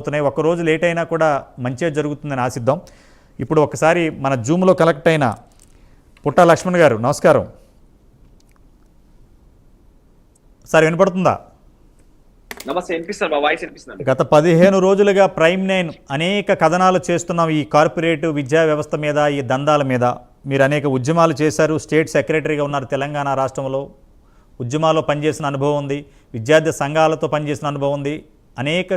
అవుతున్నాయి ఒక రోజు లేట్ అయినా కూడా మంచిగా జరుగుతుందని ఆశిద్దాం. ఇప్పుడు ఒకసారి మన జూమ్లో కలెక్ట్ అయిన పుట్ట లక్ష్మణ్ గారు నమస్కారం. సార్ వినపడుతుందా? గత పదిహేను రోజులుగా ప్రైమ్ నైన్ అనేక కథనాలు చేస్తున్నాం ఈ కార్పొరేట్ విద్యా వ్యవస్థ మీద ఈ దందాల మీద. మీరు అనేక ఉద్యమాలు చేశారు. స్టేట్ సెక్రటరీగా ఉన్నారు తెలంగాణ రాష్ట్రంలో. ఉద్యమాల్లో పనిచేసిన అనుభవం ఉంది. విద్యార్థి సంఘాలతో పనిచేసిన అనుభవం ఉంది. అనేక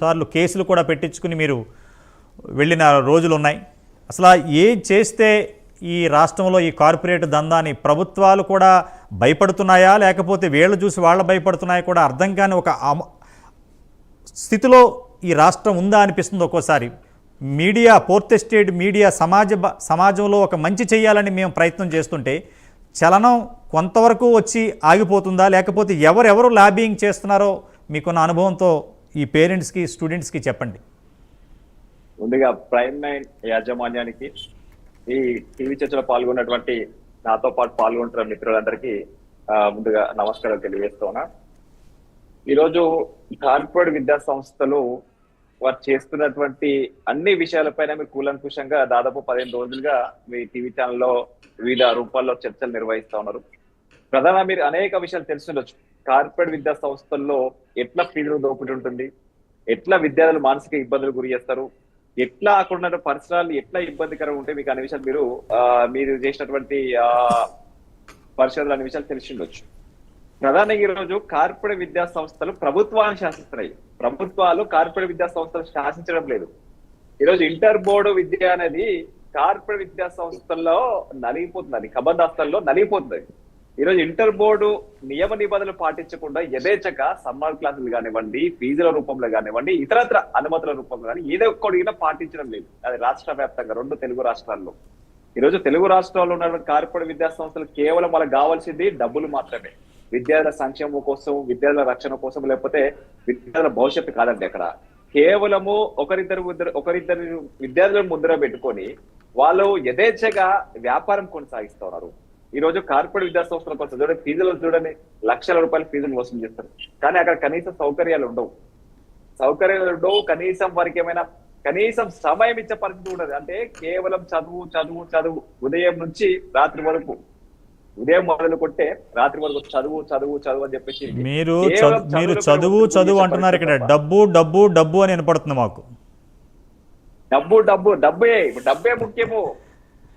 సార్లు కేసులు కూడా పెట్టించుకుని మీరు వెళ్ళిన రోజులు ఉన్నాయి. అసలు ఏం చేస్తే ఈ రాష్ట్రంలో ఈ కార్పొరేట్ దందాన్ని ప్రభుత్వాలు కూడా భయపడుతున్నాయా? లేకపోతే వీళ్ళు చూసి వాళ్ళు భయపడుతున్నాయా కూడా అర్థం కాని ఒక అమ- స్థితిలో ఈ రాష్ట్రం ఉందా అనిపిస్తుంది ఒక్కోసారి. మీడియా పోర్త్ ఎస్టేట్ మీడియా సమాజ బ- సమాజంలో ఒక మంచి చేయాలని మేము ప్రయత్నం చేస్తుంటే చలనం కొంతవరకు వచ్చి ఆగిపోతుందా? లేకపోతే ఎవరెవరు లాబింగ్ చేస్తున్నారో మీకున్న అనుభవంతో ఈ పేరెంట్స్కి స్టూడెంట్స్కి చెప్పండి. ముందుగా ప్రైమ్ నైన్ యాజమాన్యానికి ఈ టీవీ చర్చలో పాల్గొన్నటువంటి నాతో పాటు పాల్గొంటున్న మిత్రులందరికీ ముందుగా నమస్కారం తెలియజేస్తున్నా ఈరోజు కార్పొరేట్ విద్యా సంస్థలు వారు చేస్తున్నటువంటి అన్ని విషయాలపైన మీరు కూలంకుషంగా దాదాపు పదిహేను రోజులుగా మీ టీవీ ఛానల్లో వివిధ రూపాల్లో చర్చలు నిర్వహిస్తా ఉన్నారు. ప్రధాన మీరు అనేక విషయాలు తెలుసుండొచ్చు కార్పొరేట్ విద్యా సంస్థల్లో ఎట్లా ఫీజులు దోపిడీ ఉంటుంది? ఎట్లా విద్యార్థులు మానసిక ఇబ్బందులు గురి చేస్తారు? ఎట్లా అక్కడ పరిసరాలు ఎట్లా ఇబ్బందికరంగా ఉంటాయి? మీకు అనే విషయాలు మీరు మీరు చేసినటువంటి ఆ, పరిశోధనలు అనే విషయాలు తెలిసి ఉండొచ్చు. ప్రధానంగా ఈ రోజు కార్పొరేట్ విద్యా సంస్థలు ప్రభుత్వాన్ని శాసిస్తున్నాయి. ప్రభుత్వాలు కార్పొరేట్ విద్యా సంస్థలు శాసించడం లేదు. ఈరోజు ఇంటర్ బోర్డు విద్య అనేది కార్పొరేట్ విద్యా సంస్థల్లో నలిగిపోతుంది. అది కబందాస్తల్లో నలిగిపోతుంది. ఈరోజు ఇంటర్ బోర్డు నియమ నిబంధనలు పాటించకుండా యథేచ్ఛగా సమ్మర్ క్లాసులు కానివ్వండి ఫీజుల రూపంలో కానివ్వండి ఇతరత్ర అనుమతుల రూపంలో కానీ ఏదో ఒక్కడిగా పాటించడం లేదు. అది రాష్ట్ర వ్యాప్తంగా రెండు తెలుగు రాష్ట్రాల్లో. ఈరోజు తెలుగు రాష్ట్రాల్లో ఉన్న కార్పొరేట్ విద్యా సంస్థలు కేవలం వాళ్ళకి కావాల్సింది డబ్బులు మాత్రమే. విద్యార్థుల సంక్షేమం కోసం విద్యార్థుల రక్షణ కోసం లేకపోతే విద్యార్థుల భవిష్యత్తు కాదండి అక్కడ. కేవలము ఒకరిద్దరు ముద్ర- ఒకరిద్దరు విద్యార్థులను ముద్ర పెట్టుకొని వాళ్ళు యథేచ్ఛగా వ్యాపారం కొనసాగిస్తున్నారు ఈ రోజు కార్పొరేట్ విద్యా సంస్థల కోసం చూడండి ఫీజులు చూడండి లక్షల రూపాయల ఫీజులు వసూలు చేస్తారు. కానీ అక్కడ కనీస సౌకర్యాలు ఉండవు. సౌకర్యాలు ఉండవు కనీసం వారికి ఏమైనా కనీసం సమయం ఇచ్చే పరిస్థితి ఉండదు. అంటే కేవలం చదువు చదువు చదువు ఉదయం నుంచి రాత్రి వరకు. ఉదయం మొదలు కొట్టే రాత్రి వరకు చదువు చదువు చదువు అని చెప్పేసి మీరు మీరు చదువు చదువు అంటున్నారు ఇక్కడ. డబ్బు డబ్బు డబ్బు అని వినపడుతుంది మాకు. డబ్బు డబ్బు డబ్బే. డబ్బే ముఖ్యము.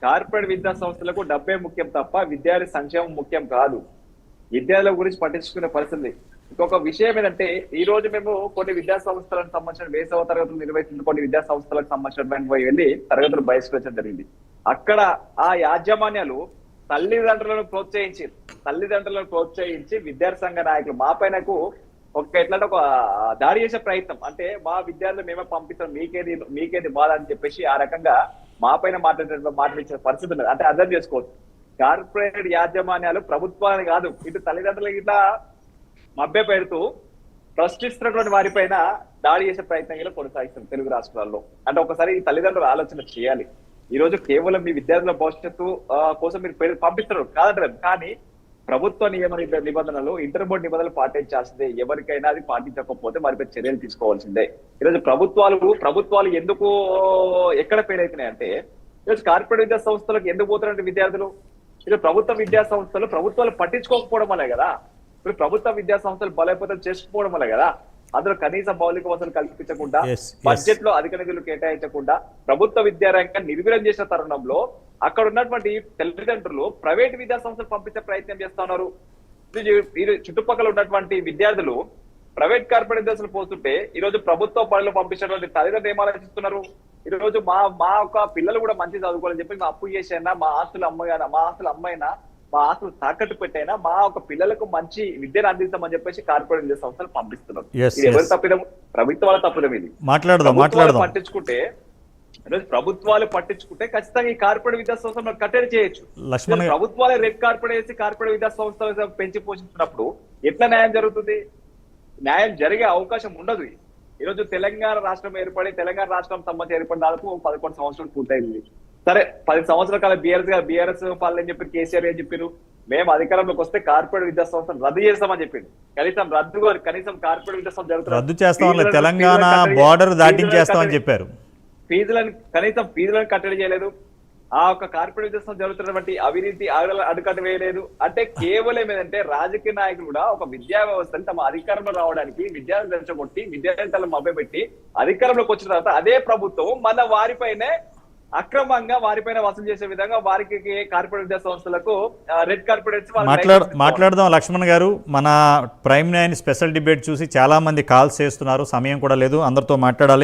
కార్పొరేట్ విద్యా సంస్థలకు డబ్బే ముఖ్యం తప్ప విద్యార్థి సంక్షేమం ముఖ్యం కాదు. విద్యార్థుల గురించి పట్టించుకునే పరిస్థితి. ఇంకొక విషయం ఏంటంటే ఈ రోజు మేము కొన్ని విద్యా సంస్థలకు సంబంధించిన వేసవ తరగతులు నిర్వహిస్తున్న కొన్ని విద్యా సంస్థలకు సంబంధించిన వెళ్ళి తరగతులు బహిష్కరించడం జరిగింది. అక్కడ ఆ యాజమాన్యాలు తల్లిదండ్రులను ప్రోత్సహించి తల్లిదండ్రులను ప్రోత్సహించి విద్యార్థి సంఘ నాయకులు మా పైనకు ఒక ఎట్లాంటి ఒక దాడి చేసే ప్రయత్నం. అంటే మా విద్యార్థులు మేమే పంపిస్తాం మీకేది మీకేది బాధ అని చెప్పేసి ఆ రకంగా మా పైన మాట్లాడే మాట్లాడించిన పరిస్థితి ఉన్నది. అంటే అర్థం చేసుకోవచ్చు. కార్పొరేట్ యాజమాన్యాలు ప్రభుత్వాన్ని కాదు. ఇటు తల్లిదండ్రులకి ఇట్లా మభ్య పెడుతూ ప్రశ్నిస్తున్నటువంటి వారిపైన దాడి చేసే ప్రయత్నం కూడా కొనసాగిస్తుంది తెలుగు రాష్ట్రాల్లో. అంటే ఒకసారి ఈ తల్లిదండ్రులు ఆలోచన చేయాలి. ఈ రోజు కేవలం మీ విద్యార్థుల భవిష్యత్తు కోసం మీరు పేరు పంపిస్తున్నారు. కాదంటారు. కానీ ప్రభుత్వ నియమ నిబ- నిబంధనలు ఇంటర్ బోర్డు నిబంధనలు పాటించాల్సిందే. ఎవరికైనా అది పాటించకపోతే వారిపై చర్యలు తీసుకోవాల్సిందే. ఈరోజు ప్రభుత్వాలు ప్రభుత్వాలు ఎందుకు ఎక్కడ ఫెయిల్ అవుతున్నాయి అంటే ఈరోజు కార్పొరేట్ విద్యా సంస్థలకు ఎందుకు పోతున్నట్టు విద్యార్థులు? ఈరోజు ప్రభుత్వ విద్యా సంస్థలు ప్రభుత్వాలు పట్టించుకోకపోవడం వల్లే కదా. ఇప్పుడు ప్రభుత్వ విద్యా సంస్థలు బలోపేతం చేసుకోవడం వల్ల కదా. అందులో కనీస మౌలిక వసతులు కల్పించకుండా. బడ్జెట్లో అధిక నిధులు కేటాయించకుండా ప్రభుత్వ విద్యారంగం నిర్వీర్యం చేసిన తరుణంలో అక్కడ ఉన్నటువంటి తల్లిదండ్రులు ప్రైవేట్ విద్యా సంస్థలు పంపించే ప్రయత్నం చేస్తున్నారు. ఇది ఇది చుట్టుపక్కల ఉన్నటువంటి విద్యార్థులు ప్రైవేట్ కార్పొరేట్ విద్యార్థులు పోతుంటే ఈ రోజు ప్రభుత్వ బడులు పంపించినటువంటి తల్లిదండ్రులు ఏం ఆలోచిస్తున్నారు? ఈ రోజు మా మా యొక్క పిల్లలు కూడా మంచి చదువుకోవాలని చెప్పి మా అప్పు చేసైనా మా ఆస్తులు అమ్మాయినా మా ఆస్తులు అమ్మైనా మా ఆస్తులు తాకట్టు పెట్టైనా మా యొక్క పిల్లలకు మంచి విద్యను అందిస్తామని చెప్పేసి కార్పొరేట్ విద్యా సంస్థలు పంపిస్తున్నారు. ఇది ఎవరి. తప్పిదం? ప్రభుత్వాల తప్పిదం ఇది. మాట్లాడదాం. పట్టించుకుంటే ఈరోజు ప్రభుత్వాలు పట్టించుకుంటే ఖచ్చితంగా ఈ కార్పొరేట్ విద్యా సంస్థలు మనం కట్టడి చేయొచ్చు. లక్ష్మణ్ గారు ప్రభుత్వాలే రెడ్ కార్పొరేట్ వేసి కార్పొరేట్ విద్యా సంస్థలు పెంచి పోషించినప్పుడు ఎట్లా న్యాయం జరుగుతుంది? న్యాయం జరిగే అవకాశం ఉండదు ఈరోజు తెలంగాణ రాష్ట్రం ఏర్పడి తెలంగాణ రాష్ట్రం సంబంధించి ఏర్పడిన దాదాపు పదకొండు సంవత్సరాలు పూర్తయింది సరే పది సంవత్సరాల కాలం బీఆర్ఎస్గా బీఆర్ఎస్ పాలన చెప్పి కేసీఆర్ అని చెప్పారు? మేము అధికారంలోకి వస్తే కార్పొరేట్ విద్యా సంస్థను రద్దు చేస్తామని చెప్పింది కనీసం రద్దు కనీసం కార్పొరేట్ విద్యా సంస్థ రద్దు తెలంగాణ బార్డర్ దాటించేస్తామని చెప్పారు. ఫీజులను కనీసం ఫీజులను కట్టడి చేయలేదు. ఆ ఒక కార్పొరేట్ విద్యాసం జరుగుతున్నటువంటి అవినీతి అడ్డుకట్ట వేయలేదు. అంటే కేవలం ఏంటంటే రాజకీయ నాయకులు కూడా ఒక విద్యా వ్యవస్థని తమ అధికారంలో రావడానికి విద్యార్థులు రెచ్చగొట్టి విద్యార్థులను మభ్యపెట్టి అధికారంలోకి వచ్చిన తర్వాత అదే ప్రభుత్వం మన వారిపైనే అక్రమంగా వారిపైన వసూలు చేసే విధంగా వారికి కార్పొరేట్ విద్యా సంస్థలకు రెడ్ కార్పొరేట్స్ మాట్లాడ మాట్లాడదాం లక్ష్మణ్ గారు. మన ప్రైమ్ నైన్ స్పెషల్ డిబేట్ చూసి చాలా మంది కాల్స్ చేస్తున్నారు. సమయం కూడా లేదు. అందరితో మాట్లాడాలి.